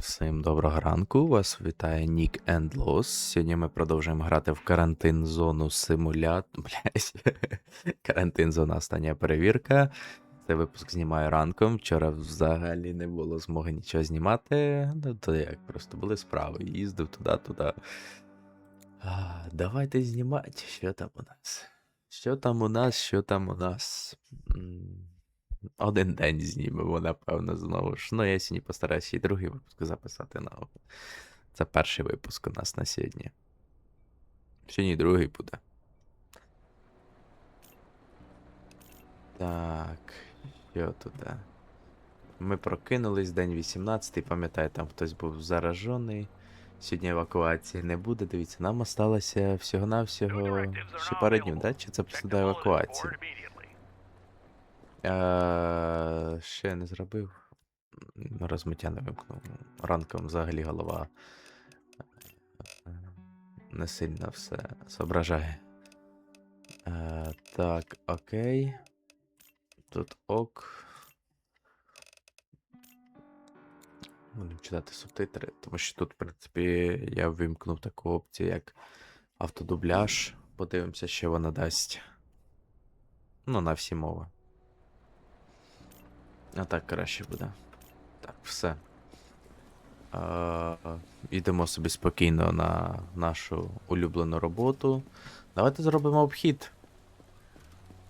Всім доброго ранку. Вас вітає Нік Ендлос. Сьогодні ми продовжуємо грати в карантин зону симулят. Блять. карантин зона остання перевірка. Цей випуск знімаю ранком. Вчора взагалі не було змоги нічого знімати. Ну, то як просто були справи. Їздив туди-туди. Давайте знімати. Що там у нас? Що там у нас, що там у нас? Один день знімемо, напевно, знову ж. Ну, я сьогодні постараюся і другий випуск записати на Це перший випуск у нас на сьогодні. Сьогодні другий буде. Так, що туди? Ми прокинулись день 18, пам'ятаю, там хтось був заражений. Сьогодні евакуації не буде. Дивіться, нам осталося всього-навсього ще пару днів, да? Чи це просто до евакуації? Е, Ще не зробив. Розмиття не вимкнув. Ранком взагалі голова е, не сильно все зображає. Е, Так, окей. Тут ок. Будемо читати субтитри, тому що тут, в принципі, я вимкнув таку опцію, як автодубляж. Подивимося, що вона дасть. Ну, на всі мови. А так краще буде. Так, все. Е, Йдемо собі спокійно на нашу улюблену роботу. Давайте зробимо обхід.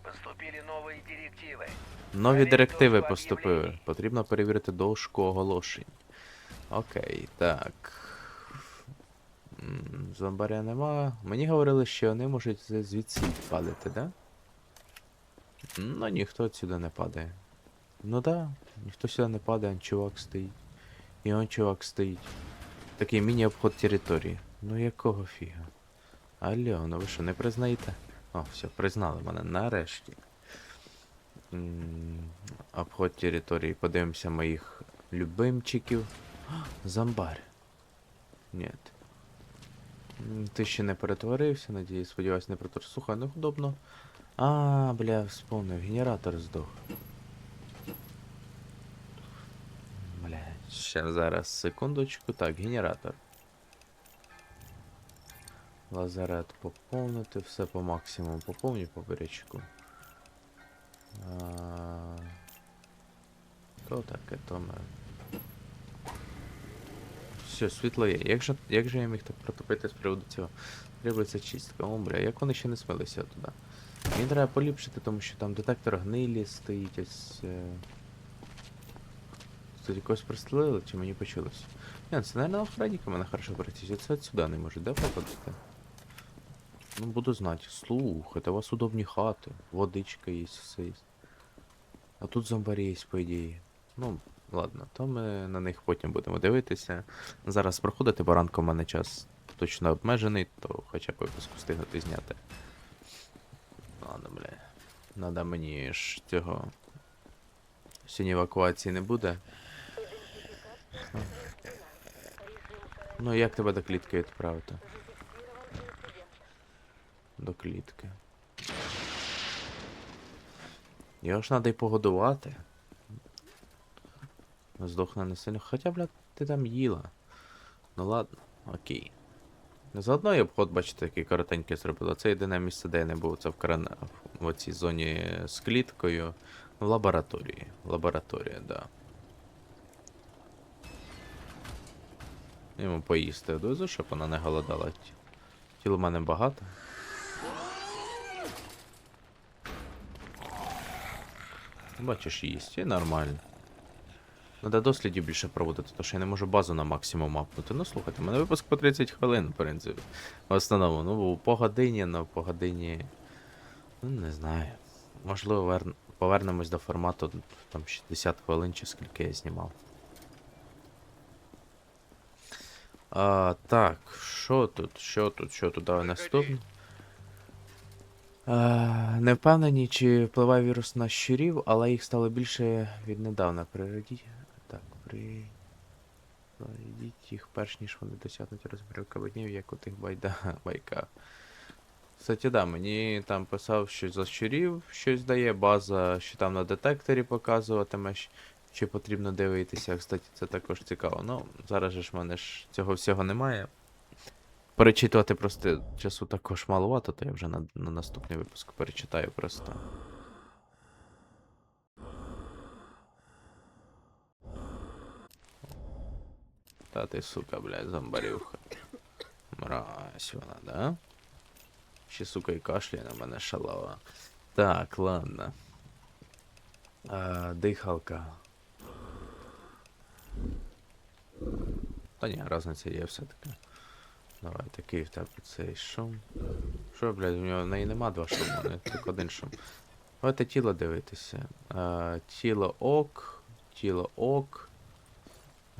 Поступили новые директивы. Нові директиви поступили. Потрібно перевірити дошку оголошень. Окей, так. Зомбаря нема. Мені говорили, що вони можуть звідси падати, да? Ну, ніхто сюди не падає. Ну да, ніхто сюди не падає, он чувак стоїть. І он чувак стоїть. Такий міні-обход території. Ну якого фіга? Алло, ну ви що, не признаєте? О, все, признали мене нарешті. Обход території. Подивимося моїх любимчиків. А, Зомбар. Ні. Ти ще не перетворився, надіюсь, сподіваюсь, не перетворився. Слухай, ну удобно. А, бля, вспомнив, генератор здох. Бля, ще зараз, секундочку. Так, генератор. Лазарет поповнити, все по максимуму поповню по бурячку. А, То таке, то ми. Все, світло є. Як же, як же я міг так протопити з приводу цього? Требується чистка. О, бля, як вони ще не смилися туди? Мені треба поліпшити, тому що там детектор гнилі стоїть ось. Е... Тут якось пристрелили, чи мені почулось? Ні, це, наверное, охранника мене хорошо працює. Це от сюди не можуть, да, попадати? Ну, буду знати. Слухайте, у вас удобні хати. Водичка є, все є. А тут зомбарі є, по ідеї. Ну, ладно, то ми на них потім будемо дивитися. Зараз проходити, бо ранку в мене час точно обмежений, то хоча б випуску встигнути зняти. Ладно, бля. Надо мені ж цього. Сьогодні евакуації не буде. Ну, як тебе до клітки відправити? До клітки. Його ж треба й погодувати. Здохне не сильно. Хоча, блядь, ти там їла. Ну ладно, окей. Заодно я обход, бачите, який коротенький зробила. Це єдине місце, де я не був. Це в, каран... в цій зоні з кліткою. В лабораторії. Лабораторія, да. Йому поїсти дозу, щоб вона не голодала. Ті- Тіл у мене багато. Бачиш, їсть, і нормально. Надо дослідів більше проводити, тому що я не можу базу на максимум апнути. Ну слухайте, у мене випуск по 30 хвилин, в принципі. В основному, ну, по годині, ну, по годині. Ну, не знаю. Можливо, повернемось до формату там 60 хвилин чи скільки я знімав. А, так, що тут? Що тут? Що тут? Давай наступне. Не впевнені, чи впливає вірус на щурів, але їх стало більше віднедавна. Природіть. Так, при. Їх перш ніж вони досягнуть розмірів кабинів, як у тих байда... байках. Кстати, да, мені там писав, що за щурів щось дає, база, що там на детекторі показуватиме. Чи потрібно дивитися, кстати, це також цікаво. Ну, зараз же ж в мене ж цього всього немає. Перечитувати просто часу також маловато, то я вже на, на наступний випуск перечитаю просто. Та ти, сука, блядь, зомбарюха. Мразь вона, да? Ще, сука, і кашляє на мене шалава. Так, ладно. А, дихалка. Та ні, разниця є все-таки. Давай, такий в тебе цей шум. Що, блядь, у нього в неї нема два шуму, не тільки один шум. Давайте тіло дивитися. А, тіло ок, тіло ок.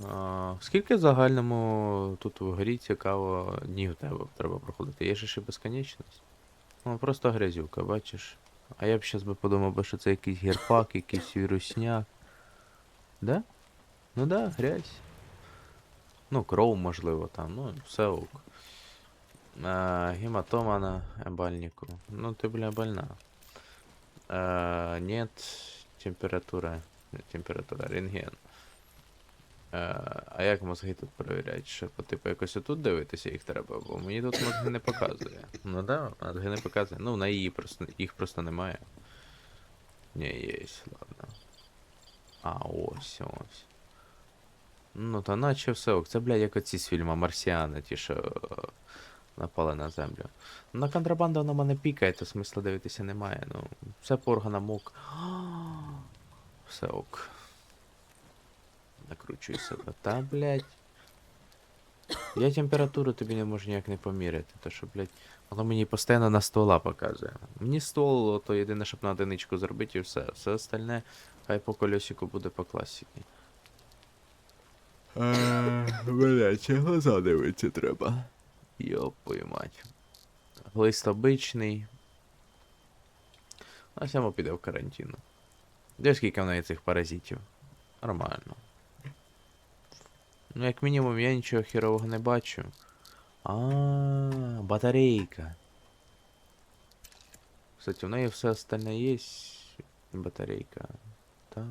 А, скільки в загальному тут в грі цікаво днів тебе треба проходити? Є же ще безконечність? Ну, просто грязюка, бачиш. А я б щас би подумав, що це якийсь гірпак, якийсь вірусняк. Да? Ну да, грязь. Ну, кров, можливо, там, ну, все ок. А, гематома на ебальнику. Ну, ти, бля, больна. А, нет, температура. Температура, рентген. Е, а як мозги тут перевіряють? Що, типу якось отут дивитися їх треба, бо мені тут мозги не показує. Ну да, мозги не показує. Ну, на її просто їх просто немає. Ні, є, ладно. А, ось, ось. Ну, то наче все ок. Це, блядь, як оці з фільму Марсіани, ті, що е, напали на землю. На контрабанда воно мене пікає, то смисла дивитися немає. Ну, все по органам ок. Все ок. Накручуй себе. Та, блядь. Я температуру тобі не можу ніяк не поміряти, то що, блядь, воно мені постійно на стола показує. Мені стол, то єдине, щоб на одиничку зробити і все. Все остальне, хай по колесику буде по класіки. Блядь, ще глаза дивитися треба. Йопою мать. Глист обичний. А сямо піде в карантин. Де скільки в неї цих паразитів? Нормально. Ну, як мінімум, я нічого хірового не бачу. А, батарейка. Кстати, у неї все остальне є. Батарейка. Та.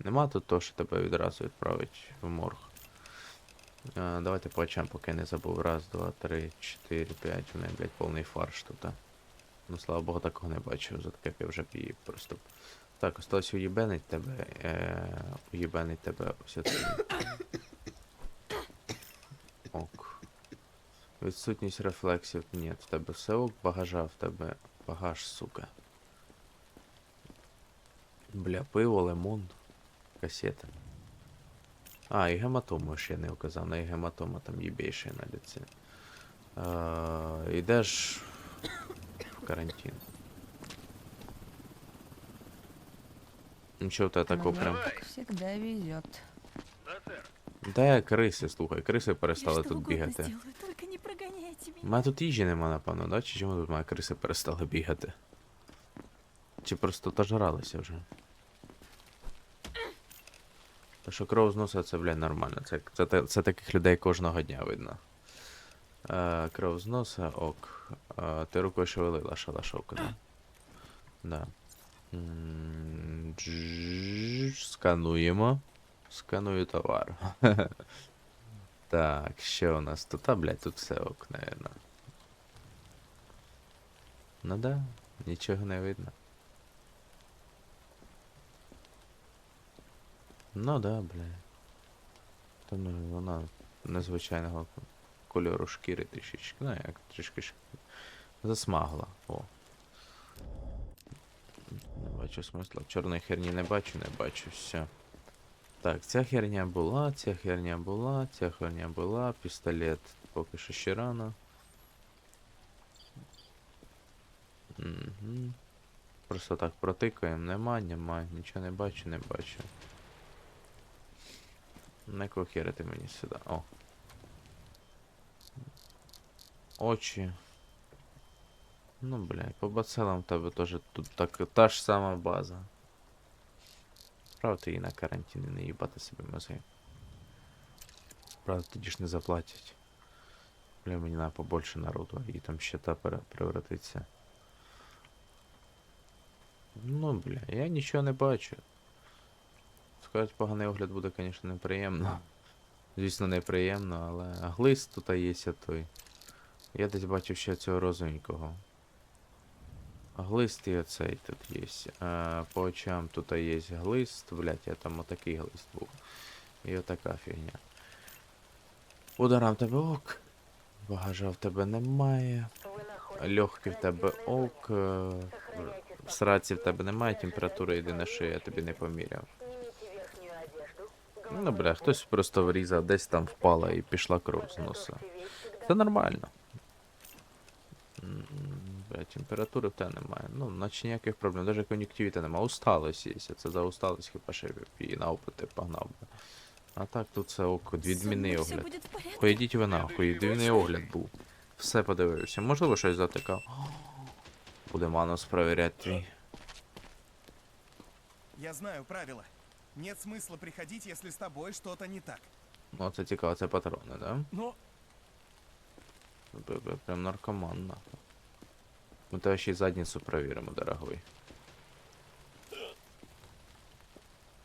Нема тут того, що тебе відразу відправить в морг. А, давайте по поки не забув. Раз, два, три, чотири, п'ять. У неї, блядь, повний фарш тут. а. Ну, слава Богу, такого не бачив, за таке я вже просто. б- Так, осталось уєбенить тебе. Е, уєбенить тебе оцей. Ок. Відсутність рефлексів. Ні, в тебе все ок, багажа, в тебе багаж, сука. Бля, пиво, лимон, касета. А, і гематому ще не указав, на і гематома там їбейший на лиці. Е, Ідеш в карантин. Нічого в тебе такого прям. всегда, везет. Де криси, слухай, криси перестали тут бігати. У мене тут їжі нема, напевно, да? Чи чому тут мої криси перестали бігати? Чи просто дожралися вже? Та що кров з носа це, блядь, нормально. Це, це, це, це таких людей кожного дня видно. Е, кров з носа, ок. Е, ти рукою шевелила шалашовку, да? Да. Скануємо. Сканую товар. Так, що у нас тут? А, блядь, тут все ок, наверно. Ну да, нічого не видно. Ну да, блядь. Та ну вона незвичайного кольору шкіри трішечки. Ну як трішки ш... засмагла. О. Не бачу смисла. Чорної херні не бачу, не бачу, все. Так, ця херня була, ця херня була, ця херня була, пістолет поки що ще рано. Угу. Просто так протикаємо, нема, нема, нічого не бачу, не бачу. Не кохерити мені сюди. О. Очі. Ну, блядь, по бацелам в тебе теж тут так, та ж сама база. Правда, її на карантин і не їбати собі мозги. Правда, тоді ж не заплатять. Бля, мені треба побольше народу, і там щита пере- превратиться. Ну, бля, я нічого не бачу. Поганий огляд буде, звісно, неприємно. Звісно, неприємно, але глист тут є той. Я десь бачив ще цього розовенького. Глист і оцей тут є. А, по очам тут є глист, блять, я там отакий глист був. І отака фігня. Ударам тебе ок. Багажа в тебе немає. Легкий в тебе ок. е, сраці в тебе немає, температура єдине, що я тобі не поміряв. Ну, бля, хтось просто врізав, десь там впала і пішла кров з носа. Це нормально. Бля, температури в тебе немає. Ну, наче ніяких проблем. Навіть кон'юктивіти немає. Усталость є. Це за усталость хіба ще б і на опити погнав би. А так тут це око, відмінний огляд. Поїдіть ви нахуй, відмінний огляд був. Все подивився. Можливо, щось затикав. Буде манус провіряти твій. Я знаю правила. Нет смысла приходить, если с тобой что-то не так. Ну, це цікаво, це патрони, да? Но Б- б- Прям наркоман, нахуй. Ми тебе ще й задницю провіримо, дорогой.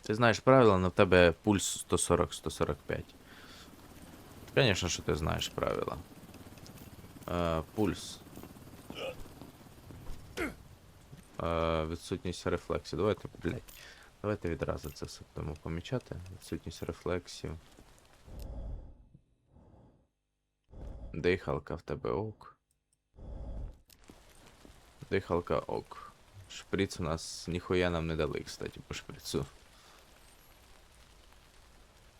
Ти знаєш правила, але в тебе пульс 140-145. Звісно, що ти знаєш правила. Е, пульс. Е, відсутність рефлексів. Давайте, блядь. Давайте відразу це все будемо помічати. Відсутність рефлексів. Дихалка в тебе ок. Дихалка ок. Шприц у нас ніхуя нам не дали, кстати, по шприцу.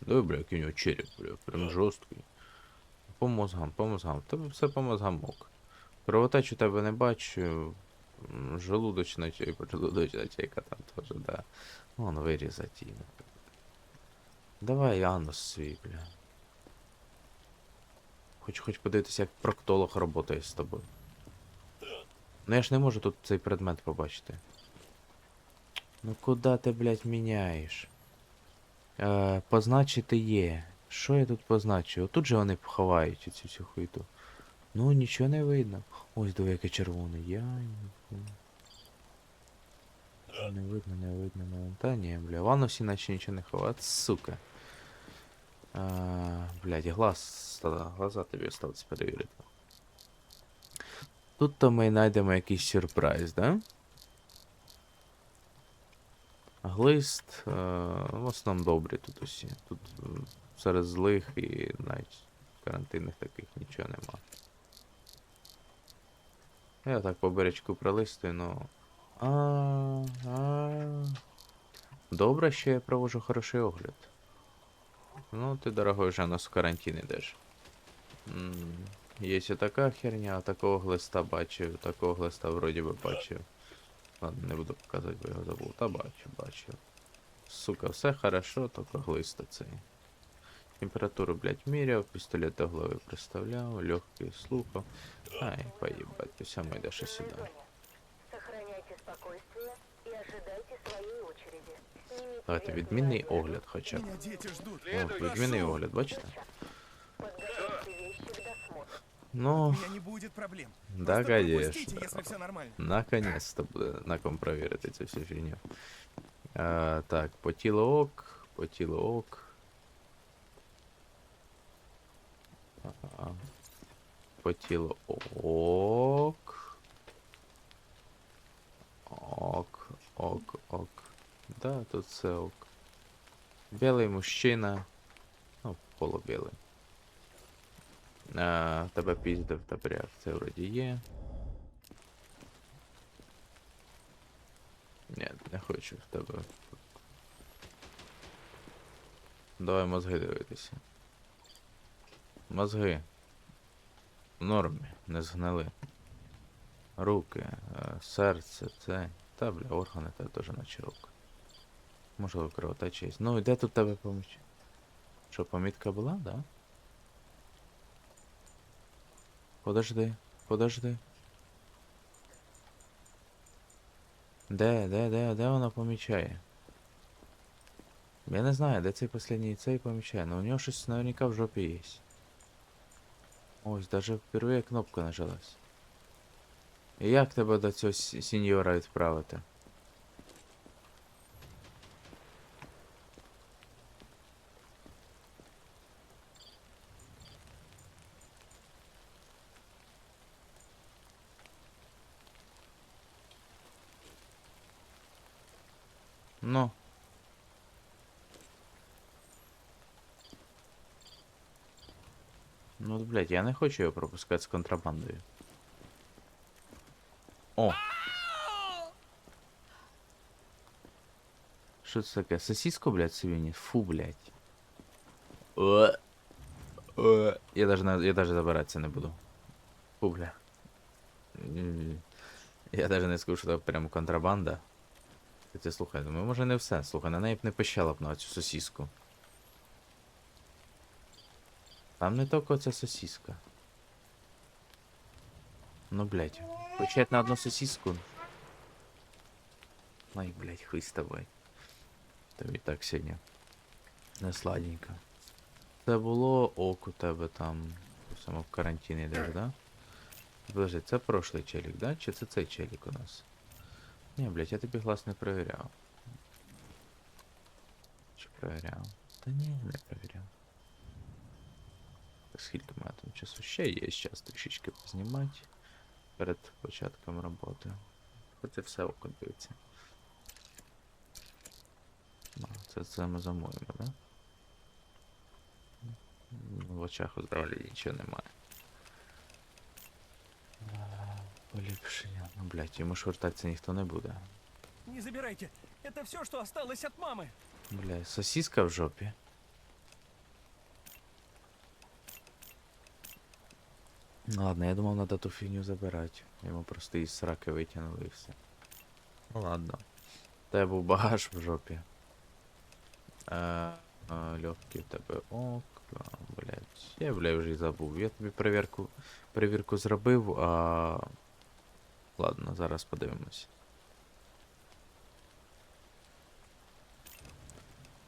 Да, бля, який у нього череп, бля, прям жорсткий. По мозгам, по мозгам. Тебе все по мозгам ок. Кровотечу тебе не бачу. М, Желудочна чайка, желудочна чайка там теж, да. Вон вирізати її. Давай анус свій, бля. Хочу хоч подивитися, як проктолог працює з тобою. Ну я ж не можу тут цей предмет побачити. Ну куди ти, блядь, міняєш? Е, позначити є. Що я тут позначив? Тут же вони ховають цю всю хуйту. Ну нічого не видно. Ось диви, яке червоне. Я. Не видно, не видно, не видно. Та ні, бля. Ванну всі наче нічого не ховають. Сука. А, блядь, глаз, глаза тобі осталось перевірити. Тут то ми знайдемо якийсь сюрприз, да? Глист, е, в основному добрі тут усі. Тут серед злих і навіть карантинних таких нічого нема. Я так по беречку пролистую, ну. А, а. Добре, що я проводжу хороший огляд. Ну, ты, дорогой, вже нас в карантин ідеш. Є така херня, а такого глиста бачив, такого глиста вроді би бачив. Ладно, не буду показувати, бо його забув. Та бачу, бачив. Сука, все хорошо, тільки глиста цей. Температуру, блядь, міряв, пістолет до голови приставляв, легкий слухав. Ай, поїбать, ти саме йдеш і сюди. Сохраняйте спокойствие и ожидайте своей очереди. Снимите Давайте верхнюю відмінний одежду. огляд хоча б. меня дети ждут. О, відмінний огляд, бачите? Подготовьте вещи к досмотру. У Ну, меня не будет проблем. да, Просто пропустите, конечно. если все нормально. Наконец-то буде на ком провірити цю всю фігню. А, так, по тілу ок, по тілу ок. А, По тілу ок. Ок, ок, ок. Да, тут все ок. Білий мужчина. Ну, полубілий. А, тебе піздив, тебе реакція вроді є. Ні, не хочу в тебе. Давай мозги дивитися. Мозги. В нормі, не згнили. Руки, е, серце, це. Та, бля, органи тебе теж наче рук. Можливо, кровотеча є. Ну, і де тут тебе поміч? Що, помітка була, да? Подожди, подожди. Де, де, де, де вона помічає? Я не знаю, де цей последній цей помічає, но у нього щось наверняка в жопі є. Ось, даже впервые кнопка нажалась. Як тебе до цього сеньора відправити? Ну. Ну, от, блядь, я не хочу його пропускати з контрабандою. О! Що це таке? Сосиску, блядь, собі ні? Фу, блядь. Е. Е. Я даже, я даже забиратися не буду. Фу, бля. Я даже не скажу, що це прям контрабанда. Ти слухай, думаю, може не все. Слухай, на неї б не пищала б на цю сосиску. Там не тільки ця сосиска. Ну, блядь. Почать на одну сосиску. Ай, блядь, хуй з тобою. Тобі так сьогодні. Не сладенько. Це було ок у тебе там. Саме в карантині йдеш, да? Подожди, це прошлий челік, да? Чи це цей челік у нас? Ні, блядь, я тобі глаз не перевіряв. Чи перевіряв? Та ні, не перевіряв. Так скільки мене там часу? Ще є час трішечки познімати перед початком роботи. Це все око дивиться. Ну, це, це ми замовимо, да? В очах взагалі нічого немає. Поліпшення. Ну, блядь, йому ж вертатися ніхто не буде. Не забирайте. Это все, что осталось от мамы. Бля, сосиска в жопі. Ладно, я думав, надо ту фігню забирати. Йому просто із сраки витягнули і все. Ну ладно. Тебе був багаж в жопі. Е, е, легкий в тебе ок. Блять. Я, бля, вже й забув. Я тобі перевірку, перевірку зробив, а. Ладно, зараз подивимось.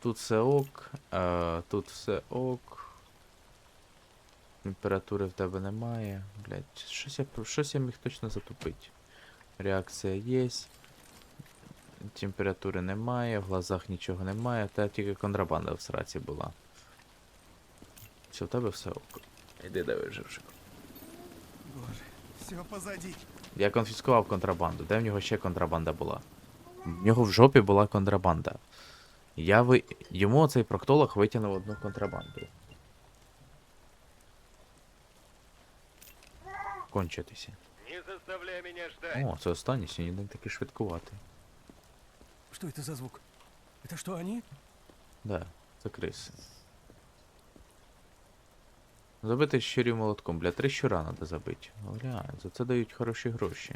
Тут все ок, а, тут все ок. Температури в тебе немає. Блять, щось я, щось я міг точно затупити. Реакція є. Температури немає, в глазах нічого немає, та тільки контрабанда в сраці була. Все, в тебе все ок. Іди де виживши. Боже, все позади. Я конфіскував контрабанду. Де в нього ще контрабанда була? В нього в жопі була контрабанда. Я ви... Йому цей проктолог витягнув одну контрабанду. Кончитися. Не заставляй меня ждать. О, це останній сьогодні день такий швидкуватий. Что это за звук? Это что, они? Да, це криси. Забити щурів молотком, бля, три щура треба забити. Гля, за це дають хороші гроші.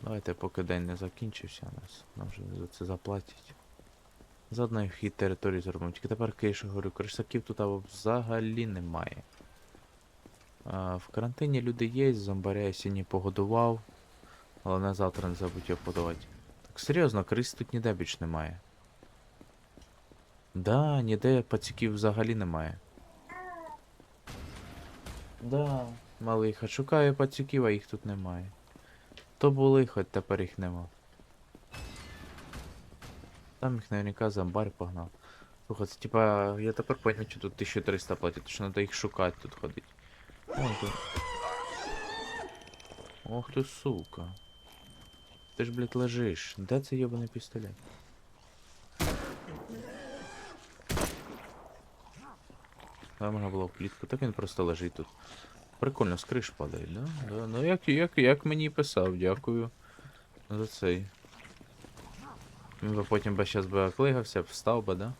Давайте, поки день не закінчився у нас. Нам вже за це заплатять. Заодно і вхід території зробимо. Тільки тепер кишу говорю, крисаків тут або взагалі немає. В карантині люди є, зомбаря я сьогодні погодував. Головне завтра не забудь його подавати. Так серйозно, крис тут ніде більш немає. Да, ніде пацюків взагалі немає. Да. Малий, а шукаю пацюків, а їх тут немає. То були, хоч тепер їх нема. Там їх наверняка зомбар погнав. Слухай, це типа, я тепер поняв, що тут 1300 платять, що треба їх шукати тут ходить. Вон тут. Ох ти сука. Ти ж, блядь, лежиш. Де цей йобаний пістолет? А можна було в клітку, так він просто лежить тут. Прикольно, з криш падає, да? да? Ну як, як, як мені писав, дякую. За цей. Він би потім би щас би оклигався, встав би, да?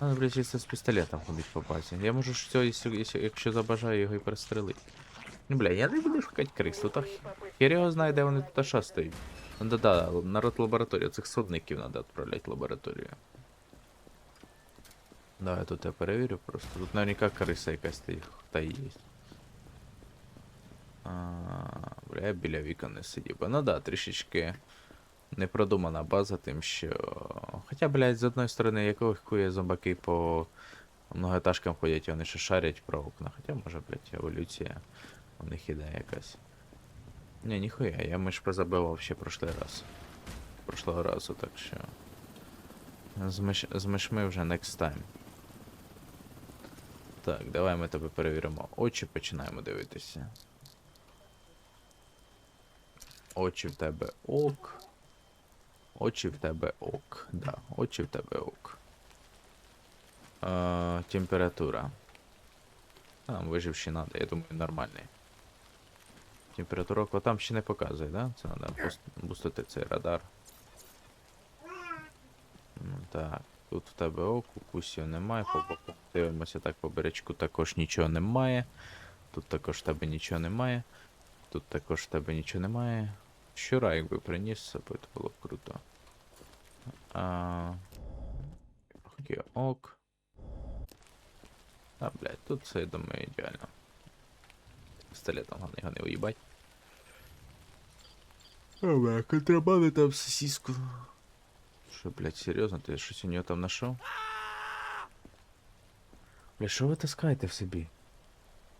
Надо, блядь, чисто з пістолетом ходить по базі. Я можу цього, якщо, якщо, забажаю його і перестрелити. Ну, бля, я не буду шукати крис, тут. Хер його знає, де вони тут шастають. Ну да-да, народ лабораторію, цих судників треба відправляти в лабораторію. Да, я тут я перевірю просто. Тут наверняка криса якась та, та є. А, бля, я біля вікон не сидів. Ну да, трішечки непродумана база, тим що. Хоча, блядь, з одної сторони, якого хуя зомбаки по многоетажкам ходять, вони ще шарять про окна. Хоча, може, блядь, еволюція у них іде якась. Ні, ніхуя, я миш позабивав ще прошлий раз. Прошлого разу, так що. З, миш... з мишми вже next time. Так, давай ми тебе перевіримо. Очі починаємо дивитися. Очі в тебе ок. Очі в тебе ок. Да, очі в тебе ок. Е, температура. Там виживши надо, я думаю, нормальний. Температура там ще не показує, да? Це треба бустити цей радар. Ну, так, тут в тебе ок, укусів немає, по боку дивимося так по беречку також нічого немає. Тут також в тебе нічого немає. Тут також в тебе нічого немає. Щура, якби приніс з собою, то було б круто. А... Окей, ок. А, блядь, тут все, я думаю, ідеально. Пістолетом головне його не уїбать. О, бля, контрабанди там сосиску. Що, блядь, серйозно? Ти щось у нього там знайшов? Бля, що ви таскаєте в собі?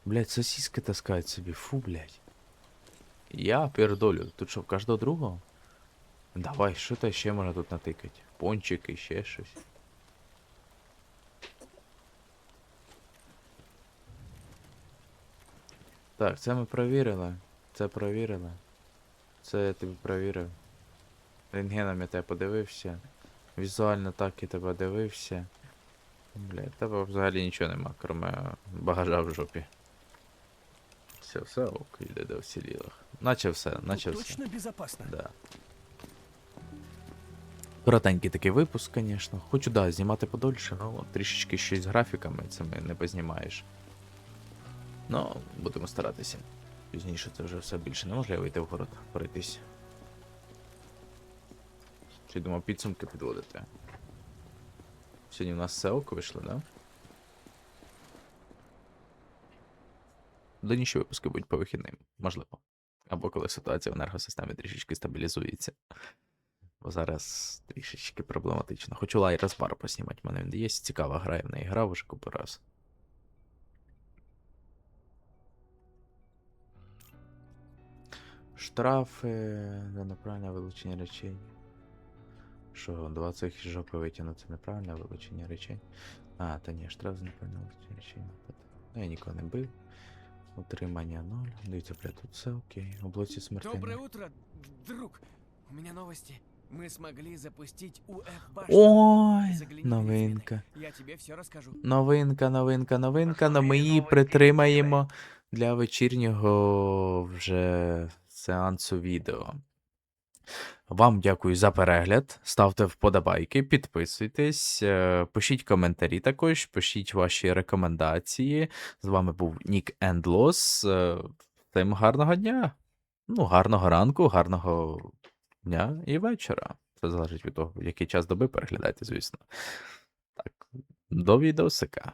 Блядь, сосиски таскають собі, фу, блядь. Я пердолю. Тут що, в кожного другого? Давай, що то ще можна тут натикати? Пончики, ще щось. Так, це ми провірили. Це провірили. Це я тобі провірив. Рентгеном я тебе подивився. Візуально так я тебе дивився. Бля, тебе взагалі нічого нема, кроме багажа в жопі. Все, все ок, йде до вцілілих. Наче все, наче Тут все. точно безопасно. Да. Коротенький такий випуск, звісно. Хочу, да, знімати подольше, але трішечки щось з графіками цими не познімаєш. Ну, будемо старатися. Пізніше це вже все більше не може вийти в город, пройтись. Чи думав підсумки підводити? Сьогодні в нас все ок вийшло, да? До інші випуски будуть по вихідним, можливо. Або коли ситуація в енергосистемі трішечки стабілізується. Бо зараз трішечки проблематично. Хочу Лайрас Бар поснімати, в мене він є. Цікава гра, я в неї грав уже купу раз. Штрафи за неправильне вилучення речей. Що, два цих із жопи витягнути це неправильне вилучення речей. А, та ні, штраф за неправильне вилучення речей. Ну, я нікого не бив. Утримання 0. Дивіться, бля, тут все окей. Облоці смерті. Добре Доброе утро, друг. У меня новости. Мы смогли запустить УФ башню. Ой, новинка. Я тебе все розкажу. Новинка, новинка, новинка, но ми її притримаємо для вечірнього вже сеансу відео. Вам дякую за перегляд. Ставте вподобайки, підписуйтесь, е, пишіть коментарі також, пишіть ваші рекомендації. З вами був Нік Ендлос. Всім гарного дня. Ну, гарного ранку, гарного дня і вечора. Це залежить від того, який час доби переглядаєте, звісно. Так, до відеосика.